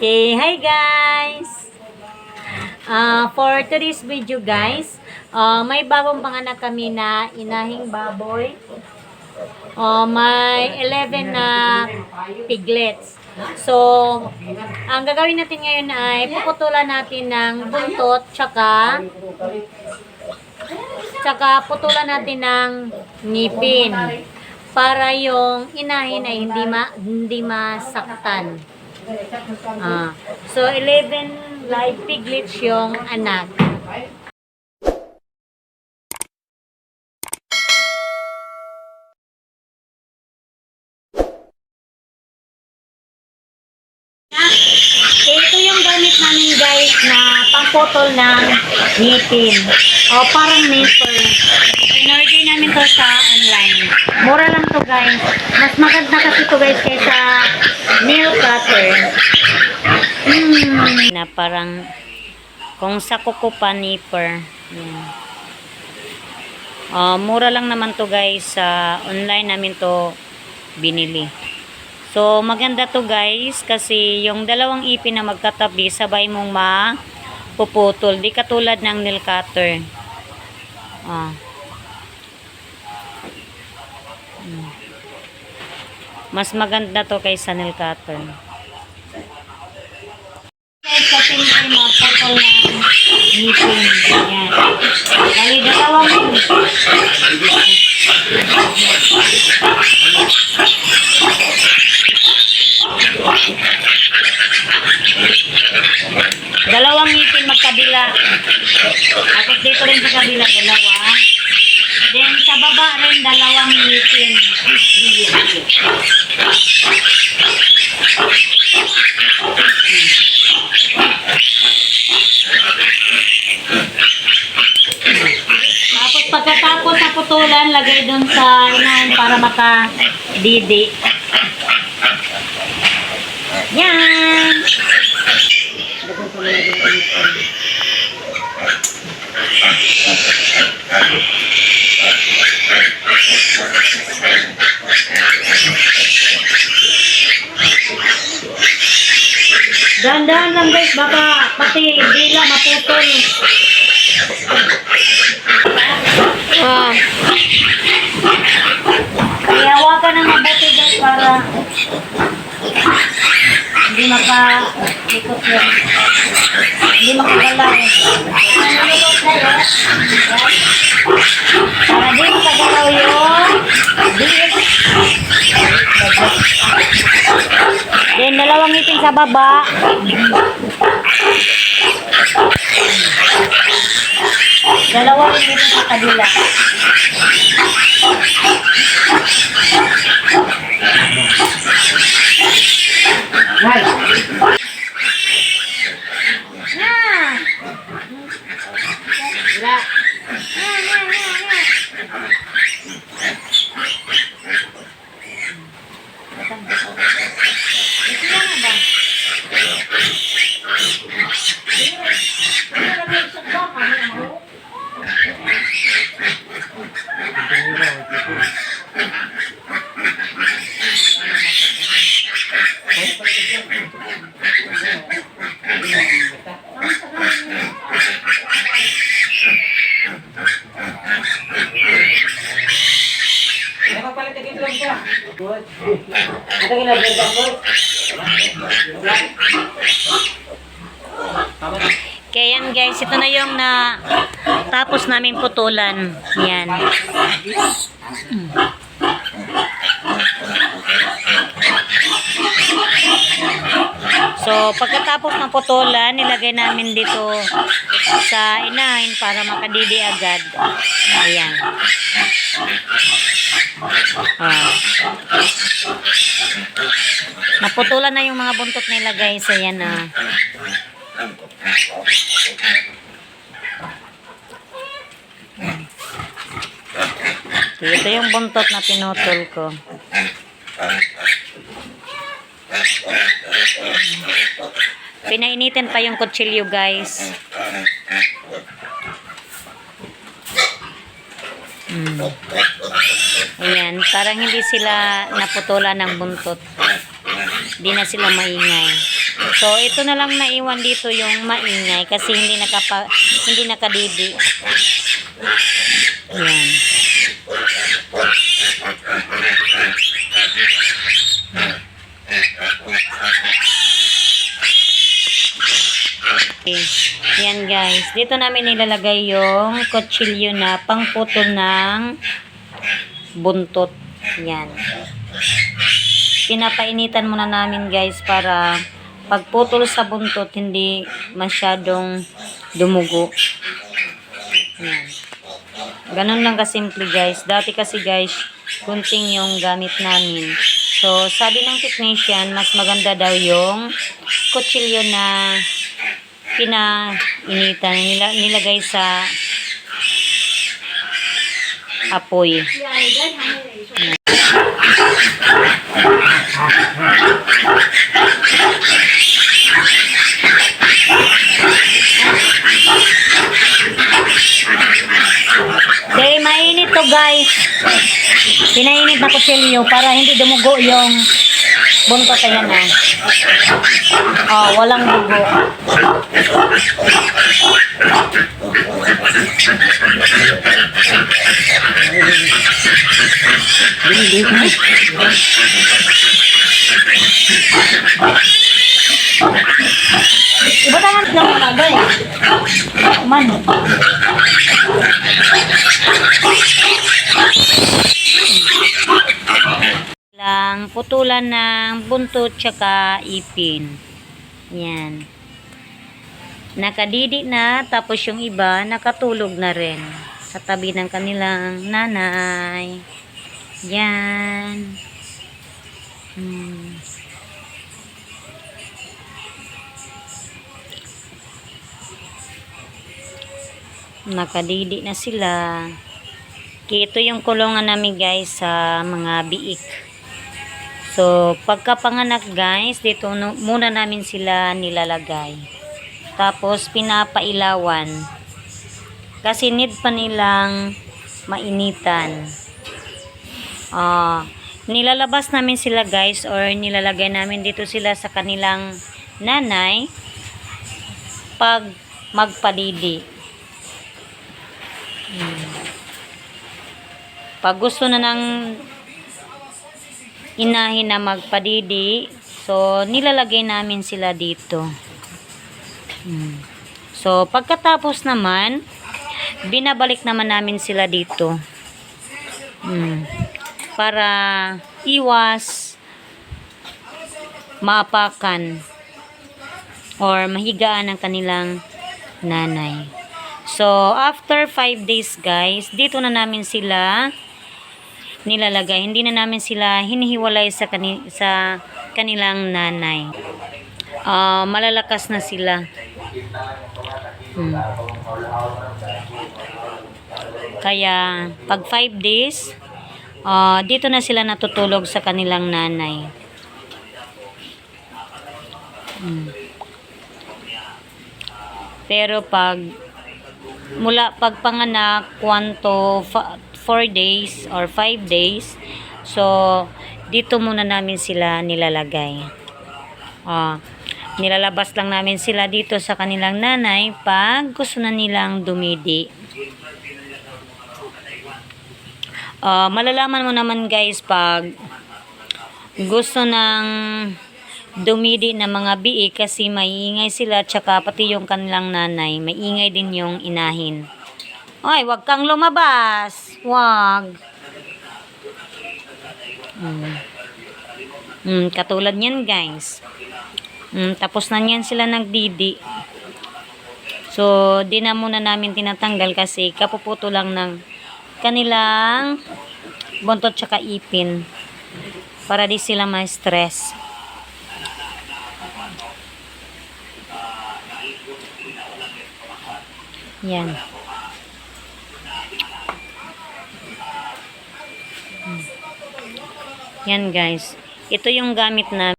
Okay, hi guys! Ah, for today's video guys, ah, may bagong panganak kami na inahing baboy. Ah, may 11 na piglets. So, ang gagawin natin ngayon ay puputulan natin ng buntot tsaka tsaka putulan natin ng ngipin para yung inahin ay hindi ma hindi masaktan. Ah, so 11 live piglets yung anak. Ito yung gamit namin guys na pangputol ng ngipin. O parang nipper. In-order namin to sa online. Mura lang to guys. Mas maganda kasi to guys kaysa nail cutter. Hmm. Na parang kung sa kuko pa nipper. Yan. Ah, mura lang naman to guys. Sa online namin to binili. So, maganda to guys kasi yung dalawang ipin na magkatabi sabay mong mapuputol. Di katulad ng nail cutter. Ah. Hmm. Mas maganda to kaysa nail cutter. Guys, kasi tayo maputol ng ngipin. Yan. Bali, dalawang Dalawang ngipin magkabila. Tapos dito rin sa kabila, dalawa. Then sa baba rin, dalawang ngipin. Tapos pagkatapos sa putulan, lagay dun sa inahin para maka-didi. Yan! Dahan-dahan lang guys, baka pati dila maputol. Ah. Kaya hawakan ng mabuti guys para hindi maka-ikot yun. Hindi makagalaw. Para di makagalaw yung bilis. Then, dalawang ngipin sa baba. Dalawang ngipin sa kabila. Na! Kaya yan guys, ito na yung na tapos namin putulan. Yan. So, pagkatapos ng putulan, nilagay namin dito sa inahin para makadidi agad. Ayan. Ah. Naputulan na yung mga buntot nila guys. Ayan ah. Ito yung buntot na pinutol ko. Pinainitin pa yung kutsilyo guys. Mm. Ayan, parang hindi sila naputulan ng buntot. Hindi na sila maingay. So, ito na lang naiwan dito yung maingay kasi hindi nakapa, hindi nakadidi. Yan. Okay. Yan guys. Dito namin nilalagay yung kutsilyo na pangputol ng buntot. Yan. Pinapainitan muna namin guys para pagputol sa buntot hindi masyadong dumugo. Yan. Ganun lang kasimple guys. Dati kasi guys, kunting yung gamit namin. So, sabi ng technician, mas maganda daw yung kutsilyo na pinainitan, nila, nilagay sa apoy. Dahil mainit to guys. Pinainit na kutsilyo para hindi dumugo yung buntot ayan na. Oh, walang dugo. Iba tangan lang mga guys. Man. Lang putulan ng buntot tsaka ipin. Yan. Nakadidi na, tapos yung iba nakatulog na rin sa tabi ng kanilang nanay. Yan. Hmm. Nakadidi na sila. Ito yung kulungan namin guys sa mga biik. So, pagkapanganak guys, dito muna namin sila nilalagay. Tapos, pinapailawan. Kasi need pa nilang mainitan. Ah, nilalabas namin sila guys or nilalagay namin dito sila sa kanilang nanay pag magpadidi. Hmm. Pag gusto na ng inahin na magpadidi, so nilalagay namin sila dito. Hmm. So, pagkatapos naman, binabalik naman namin sila dito. Hmm. Para iwas maapakan or mahigaan ng kanilang nanay. So, after 5 days guys, dito na namin sila nilalagay. Hindi na namin sila hinihiwalay sa, kani sa kanilang nanay. Ah, malalakas na sila. Hmm. Kaya, pag 5 days, ah, dito na sila natutulog sa kanilang nanay. Hmm. Pero pag mula pagpanganak 1 to 4 days or 5 days. So dito muna namin sila nilalagay. Ah nilalabas lang namin sila dito sa kanilang nanay pag gusto na nilang dumidi. Ah, malalaman mo naman guys pag gusto ng dumidi na mga bii kasi maiingay sila tsaka pati yung kanilang nanay maiingay din yung inahin. Ay wag kang lumabas wag mm. Mm, katulad niyan guys mm, tapos na niyan sila nagdidi so di na muna namin tinatanggal kasi kapuputo lang ng kanilang buntot tsaka ipin para di sila ma-stress Yan. Yan guys. Ito yung gamit na.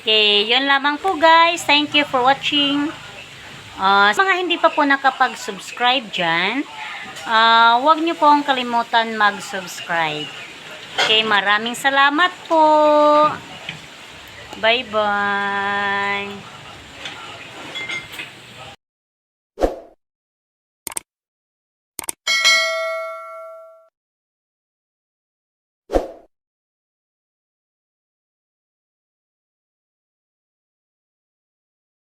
Okay, yun lamang po guys. Thank you for watching. Uh, mga hindi pa po nakapag-subscribe dyan, uh, huwag nyo pong kalimutan mag-subscribe. Okay, maraming salamat po. Bye-bye.